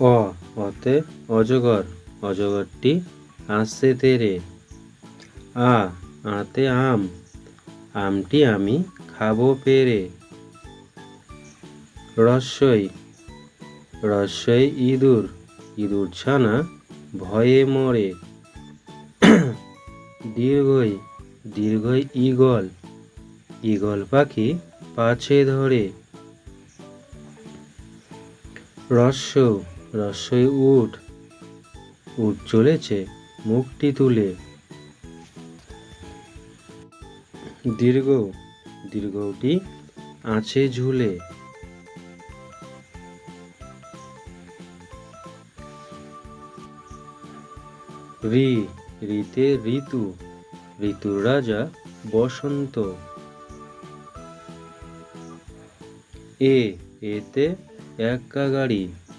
অ অতে অজগর, অজগরটি আসছে তেরে। আ, আতে আম, আমটি আমি খাব পেরে। রস্যই রস্যই ইঁদুর ইঁদুর ছানা ভয়ে মরে। দীর্ঘই দীর্ঘই ঈগল ঈগল পাখি পাছে ধরে। রস্য রস্যই উঠ উঠ চলেছে মুখটি তুলে। দীর্ঘ দীর্ঘটি আছে ঝুলে। রি, রিতে ঋতু, ঋতুর রাজা বসন্ত। এ, এতে একা গাড়ি।